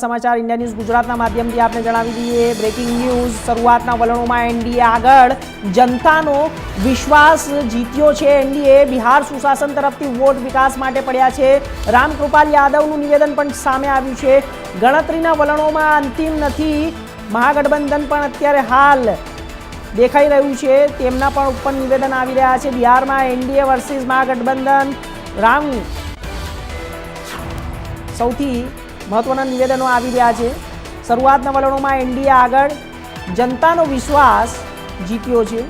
સમાચાર India news ગુજરાતના માધ્યમથી આપને જણાવી દઈએ. બ્રેકિંગ ન્યૂઝ શરૂઆતના વલણોમાં એનડીએ આગળ. જનતાનો વિશ્વાસ જીત્યો છે એનડીએ. બિહાર સુશાસન તરફથી વોટ વિકાસ માટે પડ્યા છે. રામકૃપાલ યાદવનું નિવેદન પણ સામે આવ્યું છે. ગણતરીના વલણોમાં અંતિમ નથી. મહાગઠબંધન પણ અત્યારે હાલ દેખાઈ રહ્યું છે. તેમના પણ ઉપર નિવેદન આવી રહ્યા છે. બિહારમાં એનડીએ વર્સિસ મહાગઠબંધન. રામ, સૌથી મહત્વના નિવેદનો આવી રહ્યા છે. શરૂઆતના વલણોમાં એનડીએ આગળ જનતાનો વિશ્વાસ જીત્યો છે.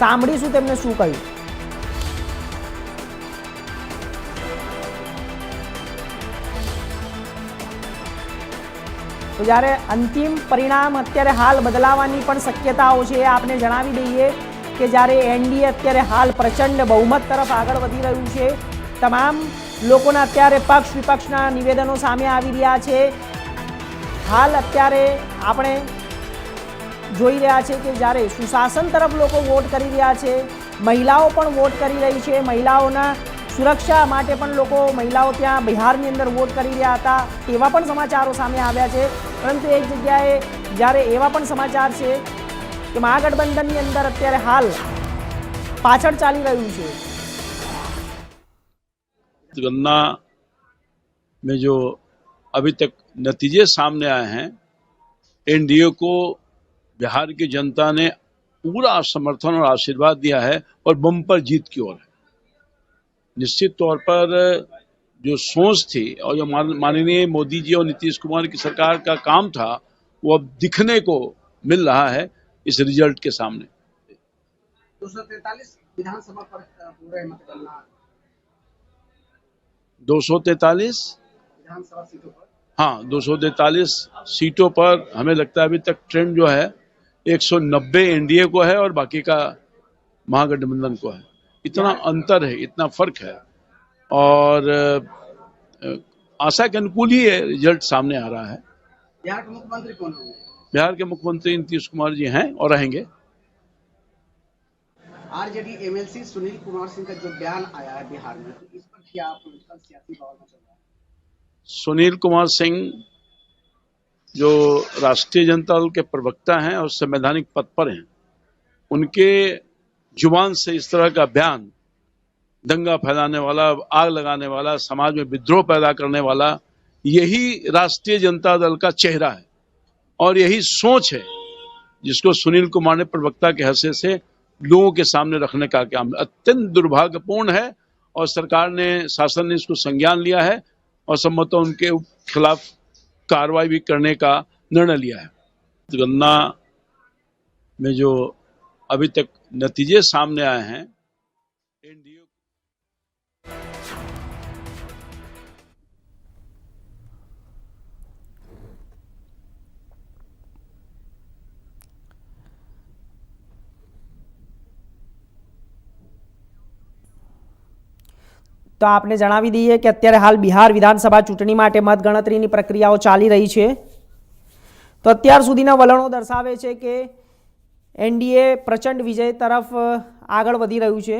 સાંભળીશું તેમને શું કહ્યું? તો જ્યારે અંતિમ પરિણામ અત્યારે હાલ બદલાવાની પણ શક્યતાઓ છે એ આપને જણાવી દઈએ કે જ્યારે એનડીએ અત્યારે હાલ પ્રચંડ બહુમત તરફ આગળ વધી રહ્યું છે તમામ લોકોના અત્યારે પક્ષ વિપક્ષના નિવેદનો સામે આવી રહ્યા છે. હાલ અત્યારે આપણે જોઈ રહ્યા છે કે જ્યારે સુશાસન તરફ લોકો વોટ કરી રહ્યા છે, મહિલાઓ પણ વોટ કરી રહી છે. મહિલાઓના સુરક્ષા માટે પણ લોકો મહિલાઓ ત્યાં બિહારની અંદર વોટ કરી રહ્યા હતા. તેવા પણ સમાચારો સામે આવ્યા છે. પરંતુ એક જગ્યાએ જ્યારે એવા પણ સમાચાર છે કે મહાગઠબંધનની અંદર અત્યારે હાલ પાછળ ચાલી રહ્યું છે. गन्ना में जो अभी तक नतीजे सामने आए हैं, एनडीए को बिहार की जनता ने पूरा समर्थन और आशीर्वाद दिया है और बम्पर जीत की ओर है। निश्चित तौर पर जो सोच थी और जो माननीय मोदी जी और नीतीश कुमार की सरकार का काम था, वो अब दिखने को मिल रहा है इस रिज़ल्ट के सामने। दो सौ तैतालीस विधानसभा पर मतगणना 243 विधानसभा सीटों पर हाँ दो सौ तैतालीस सीटों पर हमें लगता है अभी तक ट्रेंड जो है 190 एनडीए को है और बाकी का महागठबंधन को है। इतना अंतर है इतना फ़र्क है। और आशा के अनुकूल ही है रिज़ल्ट सामने आ रहा है। बिहार के मुख्यमंत्री कौन होंगे? बिहार के मुख्यमंत्री नीतीश कुमार जी हैं और रहेंगे। आरजेडी एमएलसी सुनील कुमार सिंह का जो बयान आया है बिहार में तो इस पर क्या पॉलिटिकल सियासी में चल रहा है? सुनील कुमार सिंह जो राष्ट्रीय जनता दल के प्रवक्ता हैं और संवैधानिक पद पर हैं, उनके ज़ुबान से इस तरह का बयान, दंगा फैलाने वाला, आग लगाने वाला, समाज में विद्रोह पैदा करने वाला, यही राष्ट्रीय जनता दल का चेहरा है। और यही सोच है, जिसको सुनील कुमार ने प्रवक्ता के हैसियत से लोगों के सामने रखने का काम अत्यंत दुर्भाग्यपूर्ण है और सरकार ने, शासन ने इसको संज्ञान लिया है और संभवतः उनके खिलाफ कार्रवाई भी करने का निर्णय लिया है। गन्ना में जो अभी तक नतीजे सामने आए हैं, एनडीए તો આપને જણાવી દઈએ કે અત્યારે હાલ બિહાર વિધાનસભા ચૂંટણી માટે મતગણતરીની પ્રક્રિયાઓ ચાલી રહી છે. તો અત્યાર સુધીના વલણો દર્શાવે છે કે એનડીએ પ્રચંડ વિજય તરફ આગળ વધી રહ્યું છે.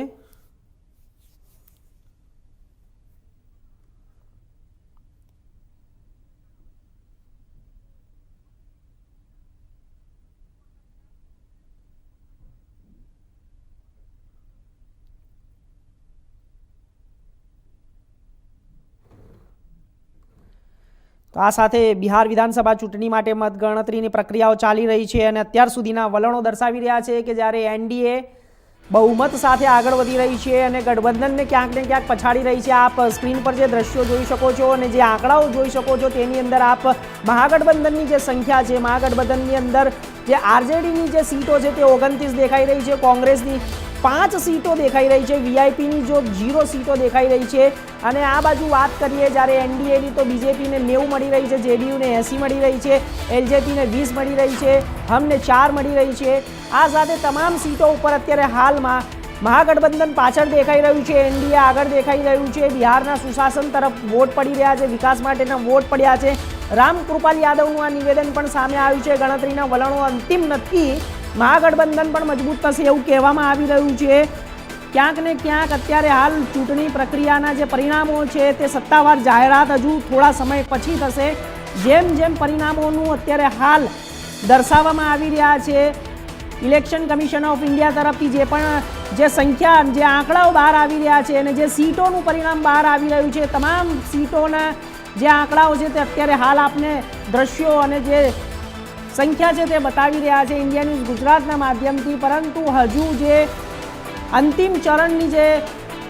તો આ સાથે બિહાર વિધાનસભા ચૂંટણી માટે મતગણતરીની પ્રક્રિયાઓ ચાલી રહી છે અને અત્યાર સુધીના વલણો દર્શાવી રહ્યા છે કે જ્યારે એનડીએ બહુમત સાથે આગળ વધી રહી છે અને ગઠબંધનને ક્યાંક ને ક્યાંક પછાડી રહી છે, આપ સ્ક્રીન પર જે દ્રશ્યો જોઈ શકો છો અને જે આંકડાઓ જોઈ શકો છો તેની અંદર આપ મહાગઠબંધનની જે સંખ્યા છે, મહાગઠબંધનની અંદર જે આરજેડીની જે સીટો છે તે ઓગણત્રીસ દેખાઈ રહી છે, કોંગ્રેસની પાંચ સીટો દેખાઈ રહી છે. વીઆઈપીની જો જીરો સીટો દેખાઈ રહી છે. અને આ બાજુ વાત કરીએ, જ્યારે એનડીએની તો બીજેપીને નેવું મળી રહી છે જેડીયુને એંસી મળી રહી છે એલજેપીને વીસ મળી રહી છે, હમને ચાર મળી રહી છે. આ સાથે તમામ સીટો ઉપર અત્યારે હાલમાં મહાગઠબંધન પાછળ દેખાઈ રહ્યું છે એનડીએ આગળ દેખાઈ રહ્યું છે, બિહારના સુશાસન તરફ વોટ પડી રહ્યા છે, વિકાસ માટેના વોટ પડ્યા છે. રામ કૃપાલ યાદવનું આ નિવેદન પણ સામે આવ્યું છે, ગણતરીના વલણો અંતિમ નથી મહાગઠબંધન પણ મજબૂત થશે એવું કહેવામાં આવી રહ્યું છે. ક્યાંક ને ક્યાંક અત્યારે હાલ ચૂંટણી પ્રક્રિયાના જે પરિણામો છે તે સત્તાવાર જાહેરાત હજુ થોડા સમય પછી થશે. જેમ જેમ પરિણામોનું અત્યારે હાલ દર્શાવવામાં આવી રહ્યા છે, ઇલેક્શન કમિશન ઓફ ઇન્ડિયા તરફથી જે પણ જે સંખ્યા, જે આંકડાઓ બહાર આવી રહ્યા છે અને જે સીટોનું પરિણામ બહાર આવી રહ્યું છે, તમામ સીટોના જે આંકડાઓ છે તે અત્યારે હાલ આપને દ્રશ્યો અને જે સંખ્યા છે તે બતાવી રહ્યા છે ઇન્ડિયા ન્યૂઝ ગુજરાતના માધ્યમથી. પરંતુ હજુ જે અંતિમ ચરણની જે